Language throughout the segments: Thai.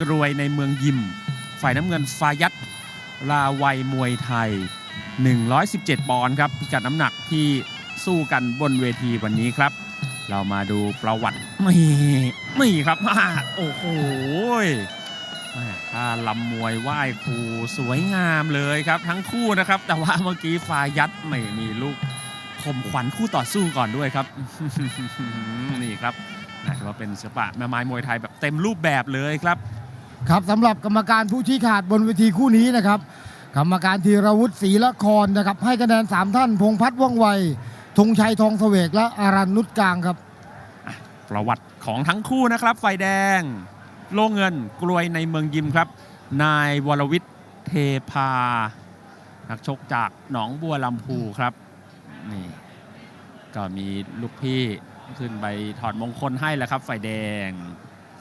รวยในเมืองยิม ฝ่ายน้ำเงินฟายัตลาวัยมวยไทย 117 ปอนด์ครับ พิกัดน้ำหนักที่สู้กันบนเวทีวันนี้ครับ เรามาดูประวัติไม่ไม่ครับโอ้โหแม่ถ้าลำมวยไหว้ครูสวยงามเลยครับทั้งคู่นะครับ แต่ว่าเมื่อกี้ฟายัตไม่มีลูกข่มขวัญคู่ต่อสู้ก่อนด้วยครับ นี่ครับนะถือว่าเป็นศิลปะแม่ไม้มวยไทยแบบเต็มรูปแบบเลยครับ ครับสำหรับกรรมการผู้ชี้ขาดบนเวทีคู่นี้นะครับ กรรมการธีรวุฒิศรีละครนะครับ ให้คะแนน 3 ท่าน พงษ์พัฒน์ว่องไวธงชัยทองเสวกและอารันนุชกลางครับ ประวัติของทั้งคู่นะครับ ไฟแดง โล่เงินกลวยในเมืองยิมครับ นายวรวิทย์เทพา นักชกจากหนองบัวลำพูครับนี่ก็มีลูกพี่ขึ้นไปถอดมงคลให้แหละครับ ไฟแดง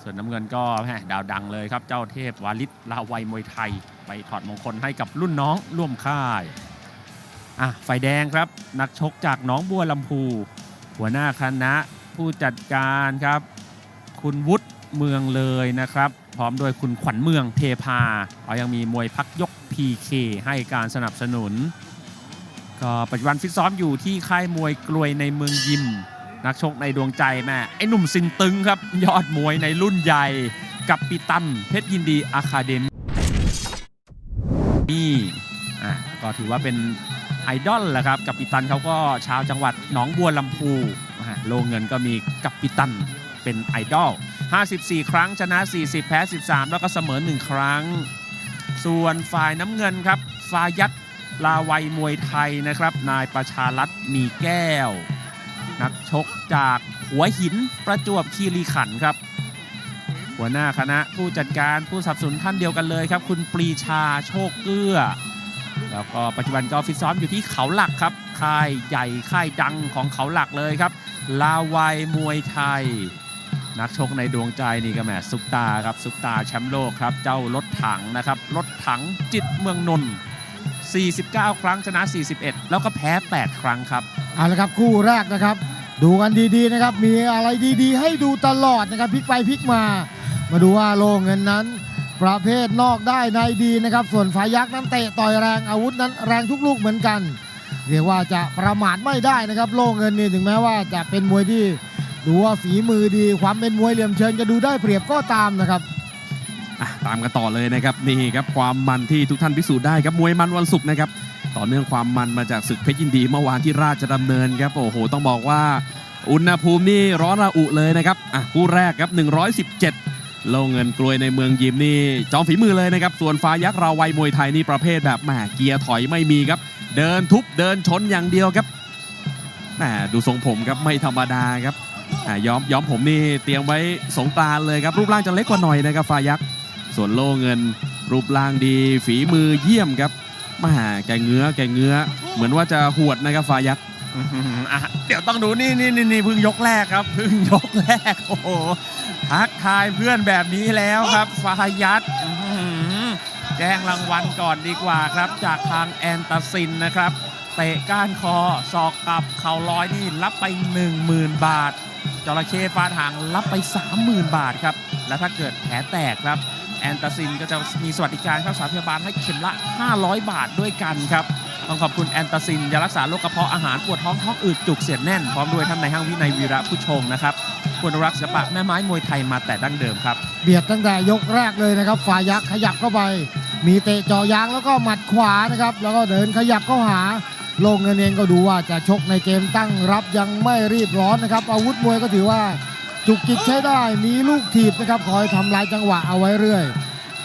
ส่วนน้ำเงินก็แหมดาวดังเลยครับ เจ้าเทพวาลิศลาวัยมวยไทย ไปถอดมงคลให้กับรุ่นน้องร่วมค่ายอะไฟแดงครับ นักชกจากหนองบัวลำพู หัวหน้าคณะผู้จัดการครับ คุณวุฒิเมืองเลยนะครับ พร้อมด้วยคุณขวัญเมืองเทพาเอายังมีมวยพักยก PK ให้การสนับสนุนก็ปัจจุบันฟิตซ้อมอยู่ที่ค่ายมวยกลวยในเมืองยิม นักชกในดวงใจแม่ไอ้หนุ่มซินตึงครับ ยอดมวยในรุ่นใหญ่กับปิตัน เพชรยินดีอะคาเดมี่อะก็ถือว่าเป็นไอดอลแหละครับกับปิตันเขาก็ชาวจังหวัดหนองบัวลำพูโลงเงินก็มีกับปิตันเป็นไอดอล 54 ครั้งชนะ 40 แพ้ 13 แล้วก็เสมอ 1 ครั้ง ส่วนฝ่ายน้ำเงินครับฟายัตลาวัยมวยไทยนะครับ นายประชารัตน์มีแก้ว นักชกจากหัวหินประจวบคีรีขันธ์ครับ หัวหน้าคณะผู้จัดการผู้สนับสนุนท่านเดียวกันเลยครับ คุณปรีชาโชคเกื้อ แล้วก็ปัจจุบันก็ฟิตซ้อมอยู่ที่เขาหลักครับค่ายใหญ่ค่ายดังของเขาหลักเลยครับ ลาวัยมวยไทย นักชกในดวงใจนี่ก็แหมซุปตาครับซุปตาแชมป์โลกครับเจ้ารถถังนะครับรถถังจิตเมืองนนท์ 49 ครั้งชนะ 41 แล้วก็แพ้ 8 ครั้งครับ เอาละครับคู่แรกนะครับ ดูกันดีๆนะครับ มีอะไรดีๆ ให้ดูตลอดนะครับพลิกไปพลิกมา มาดูว่าโลเงินนั้น ประเภทนอกได้ในดีนะครับ ส่วนฝ่ายยักษ์นั้นเตะต่อยแรงอาวุธนั้นแรงทุกลูกเหมือนกัน เรียกว่าจะประมาทไม่ได้นะครับ โลเงินนี่ถึงแม้ว่าจะเป็นมวยที่ดูว่าฝีมือดีความเป็นมวยเหลี่ยมเชิงจะดูได้เปรียบก็ตามนะครับ ตามกันต่อเลยนะครับนี่ครับความมันที่ทุกท่านพิสูจน์ได้ครับมวยมันวันศุกร์นะครับต่อเนื่องความมันมาจากศึกเพชรยินดีเมื่อวานที่ราชดำเนินครับโอ้โห ต้องบอกว่า อุณหภูมินี่ร้อนระอุเลยนะครับอะคู่แรกครับ 117 โลเงินกลวยในเมืองยิมนี่จอมฝีมือเลยนะครับ ส่วนฟ้ายักษ์ราวัยมวยไทยนี่ประเภทแบบแหมเกียร์ถอยไม่มีครับ เดินทุบเดินชนอย่างเดียวครับแหมดูทรงผมครับไม่ธรรมดาครับอะย้อมย้อมผมนี่เตรียมไว้สงกรานเลยครับรูปร่างจะเล็กกว่าหน่อยนะครับฟ้ายักษ์ ส่วนโล่เงิน รูปร่างดี ฝีมือเยี่ยมครับมาแกเงื้อแกเงื้อ เหมือนว่าจะหวดนะครับฟายักษ์อื้อหืออะเดี๋ยวต้องดูนี่นี่นี่นี่เพิ่งยกแรกครับเพิ่งยกแรกโอ้โหทักทายเพื่อนแบบนี้แล้วครับฟายัตอื้อหือแจ้งรางวัลก่อนดีกว่าครับ จากทางแอนตาซินนะครับเตะก้านคอศอกกลับเข่าลอยนี่รับไป 10,000 บาทจระเข้ฟาดหางรับไป 30,000 บาทครับ และถ้าเกิดแผลแตกครับแอนตาซินก็จะมีสวัสดิการค่ารักษาพยาบาลให้เข็มละ 500 บาทด้วยกันครับต้องขอบคุณแอนตาซินยารักษาโรคกระเพาะอาหารปวดท้องท้องอืดจุกเสียดแน่น พร้อมด้วยท่านในายห้างวินัยวีระผู้ชงนะครับควรรักศิลปะแม่ไม้มวยไทยมาแต่ดั้งเดิมครับ เบียดตั้งแต่ยกแรกเลยนะครับฝ่ายักษ์ขยับเข้าไป มีเตะจ่อยางแล้วก็หมัดขวานะครับ แล้วก็เดินขยับเข้าหาโลงเงินเองก็ดูว่าจะชกในเกมตั้งรับยังไม่รีบร้อนนะครับ อาวุธมวยก็ถือว่า จุกจิกใช้ได้ มีลูกถีบนะครับคอยทำลายจังหวะเอาไว้เรื่อย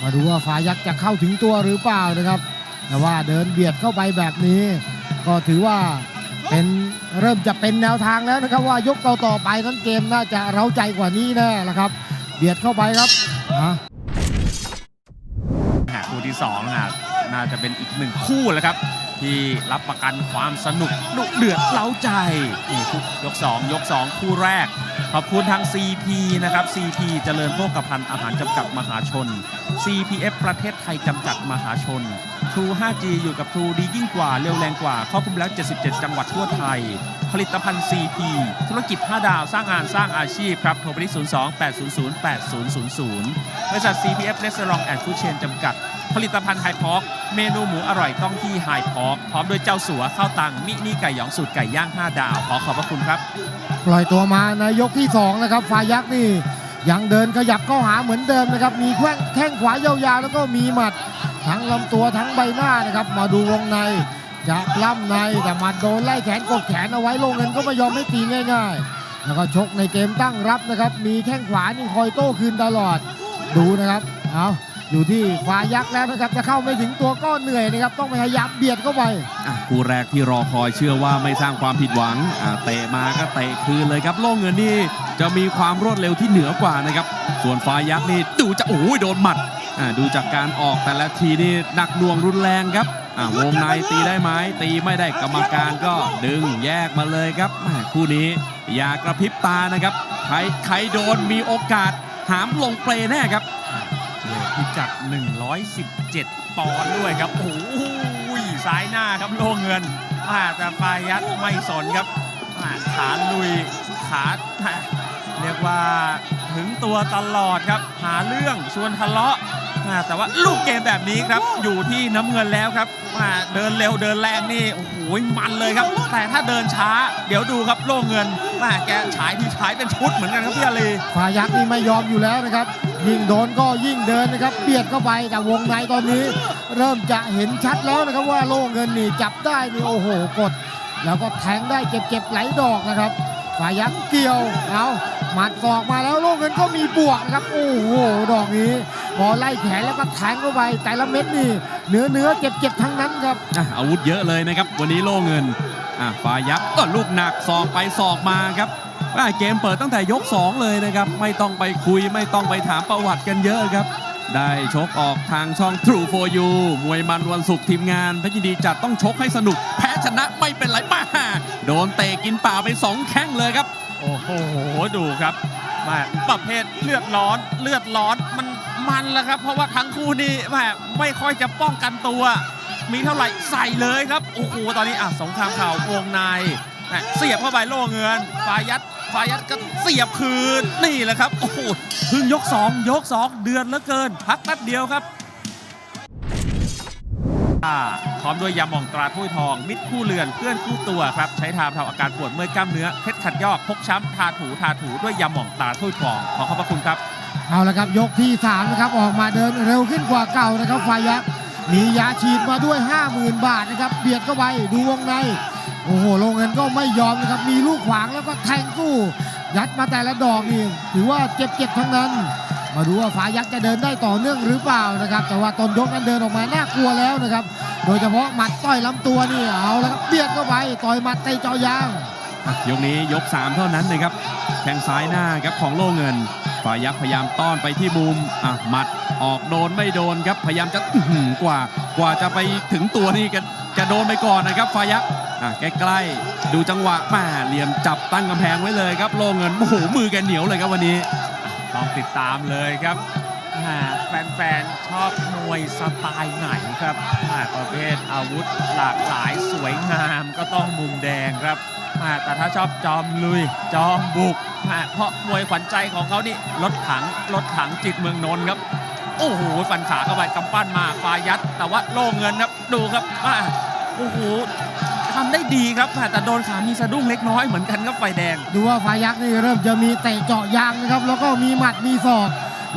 มาดูว่าฝ่ายักษ์จะเข้าถึงตัวหรือเปล่านะครับ แต่ว่าเดินเบียดเข้าไปแบบนี้ ก็ถือว่าเป็นเริ่มจะเป็นแนวทางแล้วนะครับ ว่ายกต่อไปนั้นเกมน่าจะเร้าใจกว่านี้แน่ละครับ เบียดเข้าไปครับอะหาคู่ที่2นะน่าจะเป็นอีกหนึ่งคู่แหละครับ ที่รับประกันความสนุกดุเดือดเล้าใจนี่ยก 2 ยก 2 คู่แรก ขอบคุณทาง CP นะครับ CP เจริญโภคภัณฑ์อาหารจำกัดมหาชน CPF ประเทศไทยจำกัดมหาชน True 5G อยู่กับ True ดียิ่งกว่าเร็วแรงกว่าครอบคลุมแล้ว 77 จังหวัดทั่วไทย ผลิตภัณฑ์ CP ธุรกิจ 5 ดาว สร้างงานสร้างอาชีพครับ โทรไปที่ 02 800 8000 บริษัท CPF Restaurant and Food Chain จำกัด ผลิตภัณฑ์ไฮพอกเมนูหมูอร่อยต้องที่ไฮพอกพร้อมด้วยเจ้าสัวข้าวตังมินิไก่หยองสูตรไก่ย่าง 5 ดาว ขอขอบพระคุณครับ ปล่อยตัวมาในยกที่สองนะครับฝ่ายยักษ์นี่ยังเดินขยับเข้าหาเหมือนเดิมนะครับ มีแข้งแข้งขวายาวๆแล้วก็มีหมัด ทั้งลำตัวทั้งใบหน้านะครับ มาดูวงในจะปล้ำในแต่มัดโดนไล่แขนกดแขนเอาไว้ลงเงินก็ไม่ยอมให้ตีง่ายๆ แล้วก็ชกในเกมตั้งรับนะครับ มีแข้งขวานี่คอยโต้คืนตลอด ดูนะครับเอาอยู่ที่ฟ้ายักษ์แล้วนะครับจะเข้าไม่ถึงตัวก็เหนื่อยนะครับต้องพยายามเบียดเข้าไปคู่แรกที่รอคอยเชื่อว่าไม่สร้างความผิดหวังเตะมาก็เตะคืนเลยครับโล่งเงินนี่จะมีความรวดเร็วที่เหนือกว่านะครับส่วนฟ้ายักษ์นี่ดูจะโอ้ยโดนหมัด ดูจากการออกแต่ละทีนี่หนักหน่วงรุนแรงครับอะวงในตีได้ไหมตีไม่ได้กรรมการก็ดึงแยกมาเลยครับคู่นี้อย่ากระพริบตานะครับใครใครโดนมีโอกาสหามลงเปลแน่ครับเวทพิกัด117 ปอนด์ด้วยครับโอ้โหซ้ายหน้าครับโล่เงินแต่ฟายัดไม่สนครับอ่าขาลุยขาอ่า เรียกว่าถึงตัวตลอดครับ หาเรื่องชวนทะเลาะอ่าแต่ว่าลูกเกมแบบนี้ครับ อยู่ที่น้ำเงินแล้วครับอ่าเดินเร็วเดินแรงนี่โอ้โหมันเลยครับ แต่ถ้าเดินช้า เดี๋ยวดูครับโล่เงินอ่าแกฉายที่ฉายเป็นชุดเหมือนกันครับพี่อาลีฟ้ายักษ์นี่ไม่ยอมอยู่แล้วนะครับ ยิ่งโดนก็ยิ่งเดินนะครับเบียดเข้าไปแต่วงในตอนนี้ เริ่มจะเห็นชัดแล้วนะครับว่าโล่เงินนี่จับได้นี่โอ้โหกด แล้วก็แทงได้เจ็บๆไหลดอกนะครับฟ้ายักษ์เกี่ยวเอา หมัดศอกมาแล้วโล่เงินก็มีบวกนะครับ โอ้โห ดอกนี้พอไล่แขนแล้วก็แทงเข้าไปแต่ละเม็ดนี่เนื้อเนื้อๆเจ็บทั้งนั้นครับออาวุธเยอะเลยนะครับ วันนี้โล่เงินอะฟ้ายับก็ลูกหนักศอกไปศอกมาครับอะเกมเปิดตั้งแต่ยก 2 เลยนะครับ ไม่ต้องไปคุยไม่ต้องไปถามประวัติกันเยอะครับ ได้ชกออกทางช่อง True for You มวยมันวันศุกร์ทีมงานพชรยินดีจัดต้องชกให้สนุก แพ้ชนะไม่เป็นไรมาโดนเตะกินป่าไป 2 แข้งเลยครับ โอ้โหดูครับแม่ประเภทเลือดร้อนเลือดร้อนมันมันแล้วครับ เพราะว่าทั้งคู่นี่แม่ไม่ค่อยจะป้องกันตัว มีเท่าไหร่ใส่เลยครับโอ้โหตอนนี้อะสงครามข่าววงในแม่เสียบเข้าไปโล่เงินฟายัดฟายัดก็เสียบคืนนี่แหละครับโอ้โหพิ่งยก 2 ยก 2 เดือนเหลือเกิน พักแป๊บเดียวครับอ่า พร้อมด้วยยาหม่องตราถ้วยทอง มิตรคู่เรือนเพื่อนคู่ตัวครับใช้ทาเทาอาการปวดเมื่อยกล้ามเนื้อเพชรขัดยอกพกช้ำทาถูทาถูด้วยยาหม่องตราถ้วยทอง ขอขอบพระคุณครับ เอาละครับยกที่3นะครับออกมาเดินเร็วขึ้นกว่าเก่านะครับฝ่ายยักษ์มียาฉีดมาด้วย 50,000 บาทนะครับเบียดเข้าไปดูวงในโอ้โหลงเงินก็ไม่ยอมนะครับมีลูกขวางแล้วก็แทงสู้ยัดมาแต่ละดอกนี่ถือว่าเจ็บๆทั้งนั้น มาดูว่าฝ่ายยักษ์จะเดินได้ต่อเนื่องหรือเปล่านะครับ แต่ว่าตอนยกนั้นเดินออกมาน่ากลัวแล้วนะครับ โดยเฉพาะหมัดต่อยลำตัวนี่เอาแล้วครับเบียดเข้าไปต่อยหมัดเตะเจอยางยกนี้ยก 3 เท่านั้นนะครับแข้งซ้ายหน้าครับของโล่เงินฝ่ายยักษ์พยายามต้อนไปที่มุมอะหมัดออกโดนไม่โดนครับพยายามจะหือกว่ากว่าจะไปถึงตัวนี่จะจะโดนไปก่อนนะครับฝ่ายยักษ์อะใกล้ๆดูจังหวะแม่เหลี่ยมจับตั้งกำแพงไว้เลยครับโล่เงินโอ้โหมือแกเหนียวเลยครับวันนี้ ต้องติดตามเลยครับอ่าแฟนๆ ชอบมวยสไตล์ไหนครับประเภทอาวุธหลากหลายสวยงามก็ต้องมุมแดงครับอ่าแต่ถ้าชอบจอมลุย จอมบุกอ่าเพราะมวยขวัญใจของเขานี่รถถังรถถังจิตเมืองนนท์ครับ โอ้โหฟันขาเข้าไปกำปั้นมาฟายัด แต่ว่าโล่เงินครับ ดูครับอ่าโอ้โห ทำได้ดีครับอ่าแต่โดนขามีสะดุ้งเล็กน้อยเหมือนกันครับไฟแดง ดูว่าฟายักษ์นี่เริ่มจะมีเตะเจาะยางนะครับ แล้วก็มีหมัดมีศอก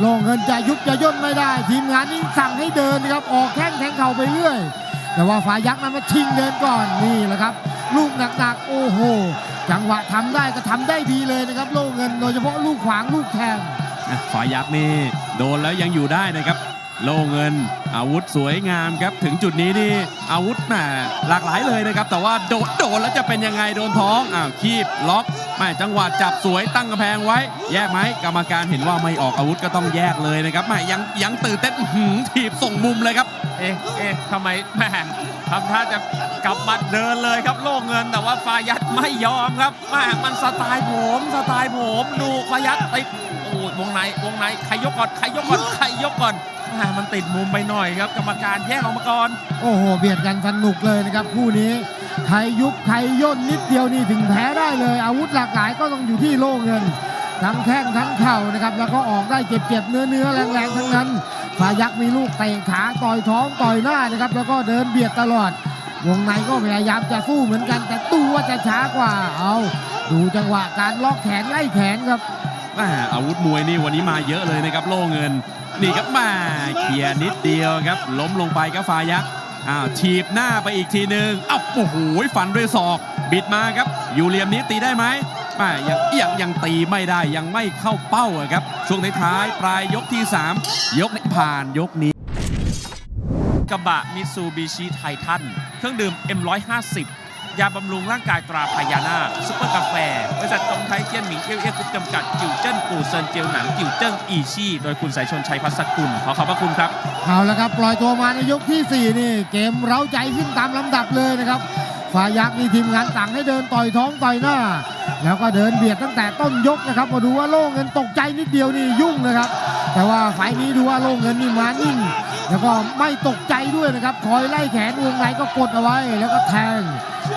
ลงเงินจะยุบจะย่นไม่ได้ ทีมงานนี่สั่งให้เดินนะครับออกแข้งแทงเข่าไปเรื่อยแต่ว่าฟายักษ์นั้นมาชิงเดินก่อนนี่แหละครับ ลูกหนักๆโอ้โห จังหวะทำได้ก็ทำได้ดีเลยนะครับ โล่เงินโดยเฉพาะลูกขวางลูกแทงอะฝ่ายยักษ์นี่โดนแล้วยังอยู่ได้นะครับ โล่เงิน อาวุธสวยงามครับ ถึงจุดนี้นี่อาวุธแหมหลากหลายเลยนะครับ แต่ว่าโดนโดนแล้วจะเป็นยังไงโดนท้องอ้าวคีบล็อกแม่จังหวะจับสวยตั้งกระแพงไว้ แยกไหมกรรมการเห็นว่าไม่ออกอาวุธก็ต้องแยกเลยนะครับแม่ยังยังตื่นเต้นหือถีบส่งมุมเลยครับเอ๊ะเอ๊ะทำไมแหม่ทำท่าจะกลับมาเดินเลยครับโล่เงินแต่ว่าฟายัดไม่ยอมครับแหม่มันสไตล์ผมสไตล์ผมดูฟายัดติดโอ้ยวงในวงในใครยกก่อนใครยกก่อนใครยกก่อน มันติดมุมไปหน่อยครับ กรรมการแยกออกมาก่อน โอ้โห เบียดกันสนุกเลยนะครับ คู่นี้ใครยุบใครย่นนิดเดียวนี่ถึงแพ้ได้เลย อาวุธหลากหลายก็ต้องอยู่ที่โล่เงิน ทั้งแข้งทั้งเข่านะครับ แล้วก็ออกได้เจ็บๆเนื้อเนื้อๆแรงๆทั้งนั้นฟายักมีลูกเตะขาต่อยท้องต่อยหน้านะครับ แล้วก็เดินเบียดตลอด วงในก็พยายามจะสู้เหมือนกัน แต่ตัวจะช้ากว่า เอา ดูจังหวะการล็อกแขนไล่แขนครับ อาวุธมวยนี่วันนี้มาเยอะเลยนะครับโล่เงิน นี่ครับมาเคลียร์นิดเดียวครับ ล้มลงไปครับฟ้ายักษ์อ้าวถีบหน้าไปอีกทีหนึ่งอ้าวโอ้โหฟันด้วยศอก บิดมาครับอยู่เหลี่ยมนี้ตีได้ไหมแม่ยังยังยังตีไม่ได้ยังไม่เข้าเป้าครับ ช่วงท้ายปลายยกที่ 3 ยกนี้ผ่านยกนี้กระบะมิซูบิชิไททันเครื่องดื่ม M150 ยาบำรุงร่างกายตราพญานาคซุปเปอร์กาแฟบริษัทตรงไทยเจียนหมิงเอเอกุปจำกัด จิวเจิ้นปู่เซินเจียวหนัง จิวเจิ้งอีชี่ โดยคุณสายชนชัยพัสกุล ขอขอบพระคุณครับ เอาละครับ ปล่อยตัวมาในยกที่ 4 นี่ เกมเร้าใจขึ้นตามลำดับเลยนะครับฝ่ายยักษ์นี่ทีมงานสั่งให้เดินต่อยท้องต่อยหน้า แล้วก็เดินเบียดตั้งแต่ต้นยกนะครับมาดูว่าโล่เงินตกใจนิดเดียวนี่ยุ่งนะครับ แต่ว่าฝ่ายนี้ดูว่าโล่เงินนี่มานิ่งแล้วก็ไม่ตกใจด้วยนะครับคอยไล่แขนวงในก็กดเอาไว้แล้วก็แทง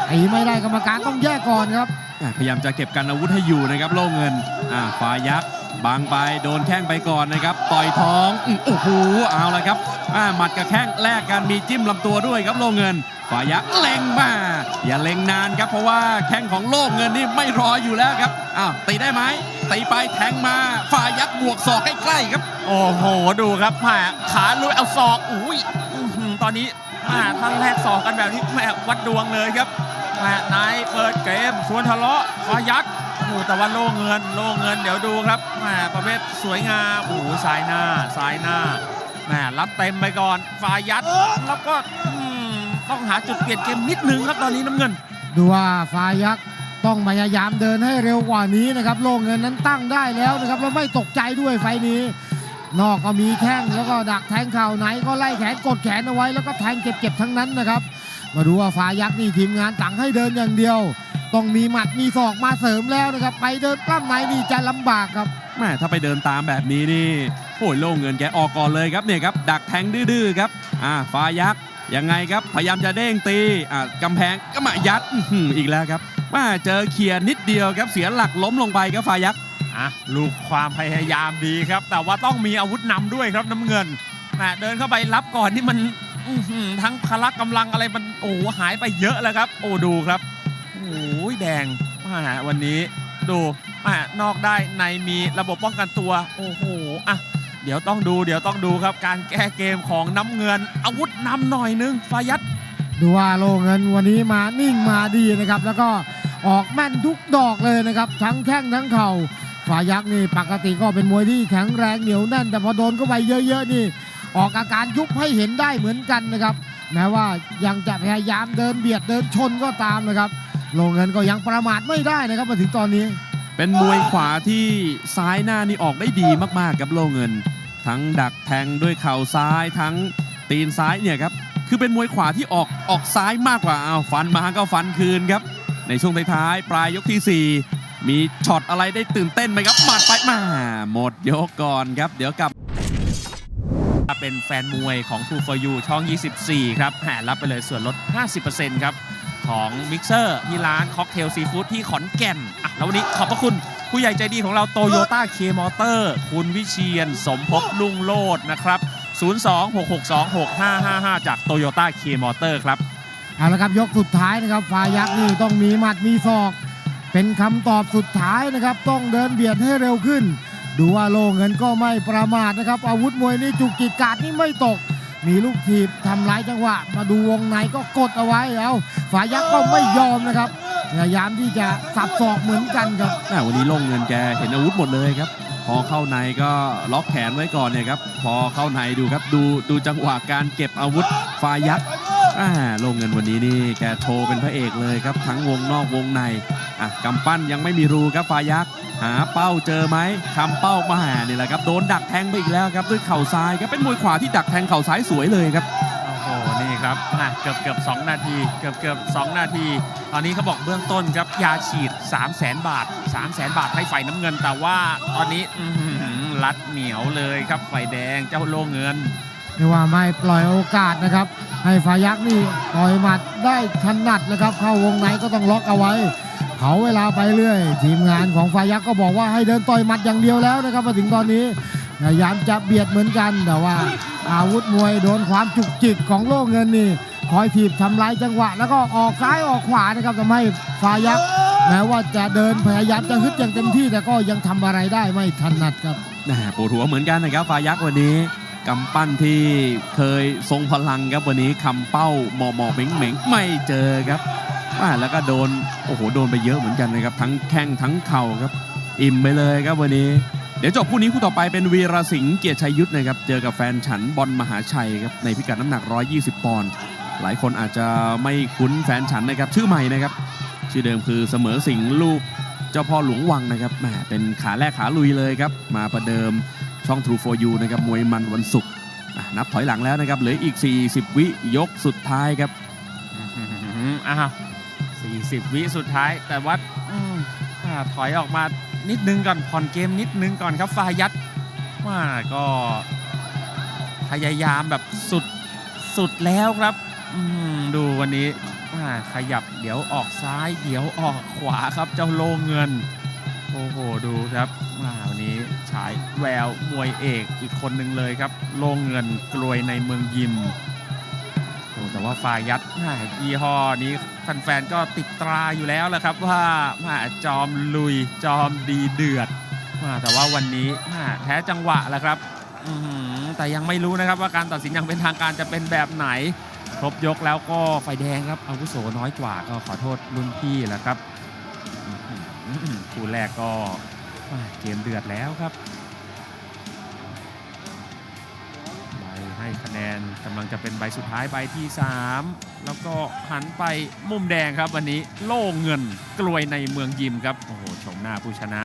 ไอ้ไม่ได้กรรมการต้องแยกก่อนครับอะพยายามจะเก็บกันอาวุธให้อยู่นะครับโล่เงินอ่าฟ้ายักษ์บังไปโดนแข้งไปก่อนนะครับ ต่อยท้องอื้อโอ้โหเอาละครับอ่าหมัดกับแข้งแลกกันมีจิ้มลำตัวด้วยครับโล่เงินฟ้ายักษ์เล็งมา อย่าเล็งนานครับเพราะว่าแข้งของโล่เงินนี่ไม่รออยู่แล้วครับอ้าวตีได้ไหมตีไปแทงมาฟ้ายักษ์บวกศอกใกล้ๆครับ โอ้โหดูครับแหมขาลุยเอาศอกอุ้ยอื้อหือตอนนี้แหมท่านแรกศอกกันแบบนี้แหมวัดดวงเลยครับ แหมนายเปิดเกมชวนทะเลาะฟายักษ์โอ้แต่ว่าโล่เงินโล่เงินเดี๋ยวดูครับแหมประเภทสวยงามโอ้โหซ้ายหน้าซ้ายหน้าแหมรับเต็มไปก่อนฟายักษ์แล้วก็ต้องหาจุดเปลี่ยนเกมนิดนึงครับตอนนี้น้ำเงิน ดูว่าฟ้ายักษ์ต้องพยายามเดินให้เร็วกว่านี้นะครับโล่เงินนั้นตั้งได้แล้วนะครับแล้วไม่ตกใจด้วยไฟนี้ นอกก็มีแข้งแล้วก็ดักแทงเข่าไหนก็ไล่แขนกดแขนเอาไว้แล้วก็แทงเจ็บๆทั้งนั้นนะครับ มาดูว่าฟ้ายักษ์นี่ทีมงานสั่งให้เดินอย่างเดียว ต้องมีหมัดมีศอกมาเสริมแล้วนะครับ ไปเดินปล้ำไหนนี่จะลำบากครับแม่ถ้าไปเดินตามแบบนี้นี่โอ้ยโล่งเงินแกออกก่อนเลยครับเนี่ยครับดักแทงดื้อๆครับอ่าฟ้ายักษ์ยังไงครับพยายามจะเด้งตีอ่ากำแพงก็มายัดอื้อหืออีกแล้วครับแมาเจอเขียนิดเดียวครับเสียหลักล้มลงไปครับฟ้ายักษ์อะลูกความพยายามดีครับ แต่ว่าต้องมีอาวุธนำด้วยครับน้ำเงินแหมเดินเข้าไปรับก่อนที่มันอื้อหือ ทั้งพละกำลังอะไรมันโอ้หายไปเยอะแล้วครับ โอ้ดูครับโอ้ยแดงแหมวันนี้ดูแหมนอกได้ในมีระบบป้องกันตัว โอ้โหอะเดี๋ยวต้องดูเดี๋ยวต้องดูครับ การแก้เกมของน้ำเงิน อาวุธนำหน่อยนึงฟายัดดูว่าโลเงินวันนี้มานิ่งมาดีนะครับ แล้วก็ออกแม่นทุกดอกเลยนะครับ ทั้งแข้งทั้งเข่าฝ่ายักษ์นี่ปกติก็เป็นมวยที่แข็งแรงเหนียวแน่น แต่พอโดนเข้าไปเยอะ ๆ นี่ ออกอาการยุบให้เห็นได้เหมือนกันนะครับ แม้ว่ายังจะพยายามเดินเบียดเดินชนก็ตามนะครับโลเงินก็ยังประมาทไม่ได้นะครับมาถึงตอนนี้ เป็นมวยขวาที่ซ้ายหน้านี่ออกได้ดีมากๆครับโล่เงิน ทั้งดักแทงด้วยเข่าซ้ายทั้งตีนซ้ายเนี่ยครับคือเป็นมวยขวาที่ออกออกซ้ายมากกว่าเอาฟันมาก็ฟันคืนครับ ในช่วงท้ายๆปลายยกที่ 4 มีช็อตอะไรได้ตื่นเต้นไหมครับหมัดไปมาหมดยกก่อนครับ เดี๋ยวกลับ เป็นแฟนมวยของ True for You ช่อง 24 ครับแหมรับไปเลยส่วนลด 50%ครับ ของมิกเซอร์ที่ร้านค็อกเทลซีฟู้ดที่ขอนแก่นอะแล้ววันนี้ขอบพระคุณผู้ใหญ่ใจดีของเราโตโยต้าเคมอเตอร์คุณวิเชียน สมภพลุงโลดนะครับ 026626555 จากโตโยต้าเคมอเตอร์ครับ เอาละครับยกสุดท้ายนะครับฝ่ายยักษ์นี่ต้องมีหมัดมีศอก เป็นคำตอบสุดท้ายนะครับ ต้องเดินเบียดให้เร็วขึ้น ดูว่าโลเงินก็ไม่ประมาทนะครับ อาวุธมวยนี่จุกจิกกาดนี่ไม่ตก มีลูกทีบทำร้ายจังหวะ มาดูวงในก็กดเอาไว้แล้วฝ่ายยักษ์ก็ไม่ยอมนะครับพยายามที่จะสับศอกเหมือนกันครับอ่วันนี้โล่งเงินแกเห็นอาวุธหมดเลยครับพอเข้าในก็ล็อกแขนไว้ก่อนเนี่ยครับพอเข้าในดูครับดูดูจังหวะการเก็บอาวุธฟายักษ์โล่งเงินวันนี้นี่แกโชว์เป็นพระเอกเลยครับ ทั้งวงนอกวงในอะกำปั้นยังไม่มีรูครับฟายักษ์ หาเป้าเจอไหมคำเป้ามาหานี่แหละครับโดนดักแทงไปอีกแล้วครับด้วยเข่าซ้ายครับเป็นมวยขวาที่ดักแทงเข่าซ้ายสวยเลยครับโอ้โหนี่ครับอะเกือบเกือบสองนาทีเกือบเกือบสองนาที ตอนนี้เขาบอกเบื้องต้นครับยาฉีด 3 0 0แสนบาท 3 0 0แสนบาทให้ไฟน้ำเงิน แต่ว่าตอนนี้อื้อหือรัดเหนียวเลยครับไฟแดงเจ้าโลเงินเรียกว่าไม่ปล่อยโอกาสนะครับ ให้ฟายักนี่ต่อยหมัดได้ถนัดนะครับ เข้าวงในก็ต้องล็อกเอาไว้ เผาเวลาไปเรื่อย ทีมงานของฟายักก็บอกว่าให้เดินต่อยหมัดอย่างเดียวแล้วนะครับมาถึงตอนนี้พยายามจะเบียดเหมือนกันแต่ว่า อาวุธมวยโดนความจุกจิกของโลกเงินนี่คอยถีบทำลายจังหวะ แล้วก็ออกซ้ายออกขวานะครับทำให้ฟายักแม้ว่าจะเดินพยายามจะฮึดอย่างเต็มที่ แต่ก็ยังทำอะไรได้ไม่ถนัดครับแหมปวดหัวเหมือนกันนะครับฟายักวันนี้กำปั้นที่เคยทรงพลังครับวันนี้คำเป้าหมอหมอเหม่งเหม่งไม่เจอครับ อ่าแล้วก็โดนโอ้โหโดนไปเยอะเหมือนกันนะครับทั้งแข้งทั้งเข่าครับ อิ่มไปเลยครับวันนี้ เดี๋ยวจบคู่นี้คู่ต่อไปเป็นวีรสิงห์เกียรติชัยยุทธนะครับเจอกับแฟนฉันบอลมหาชัยครับในพิกัดน้ำหนัก 120 ปอนด์หลายคนอาจจะไม่คุ้นแฟนฉันนะครับชื่อใหม่นะครับ ชื่อเดิมคือเสมอสิงห์ลูกเจ้าพ่อหลวงวังนะครับแหมเป็นขาแรกขาลุยเลยครับมาประเดิมช่อง True for You นะครับมวยมันวันศุกร์นับถอยหลังแล้วนะครับเหลืออีก 40 วิยกสุดท้ายครับอ้าว 40 วิสุดท้าย แต่ว่าอืมอ่าถอยออกมานิดนึงก่อนผ่อนเกมนิดนึงก่อนครับฟายัดว่าก็พยายามแบบสุดสุดแล้วครับอืมดูวันนี้อ่าขยับเดี๋ยวออกซ้าย เดี๋ยวออกขวาครับเจ้าโลเงิน โอ้โหดูครับว่าวันนี้ฉายแววมวยเอกอีกคนหนึ่งเลยครับ โลเงินกลวยในเมืองยิมโอ้ แต่ว่าฟายัดยี่ห้อนี้แฟนๆก็ติดตราอยู่แล้วแหละครับว่าม่จอมลุยจอมดีเดือดแม่แต่ว่าวันนี้แม่แท้จังหวะแหละครับแต่ยังไม่รู้นะครับว่าการตัดสินอย่างเป็นทางการจะเป็นแบบไหน ครบยกแล้วก็ไฟแดงครับอาวุโสน้อยกว่าก็ขอโทษรุ่นพี่แหละครับคู่แรกก็เกมเดือดแล้วครับ คะแนนกำลังจะเป็นใบสุดท้ายใบที่ 3 แล้วก็หันไปมุมแดงครับวันนี้โล่เงินกลวยในเมืองยิมครับ โอ้โหชมหน้าผู้ชนะ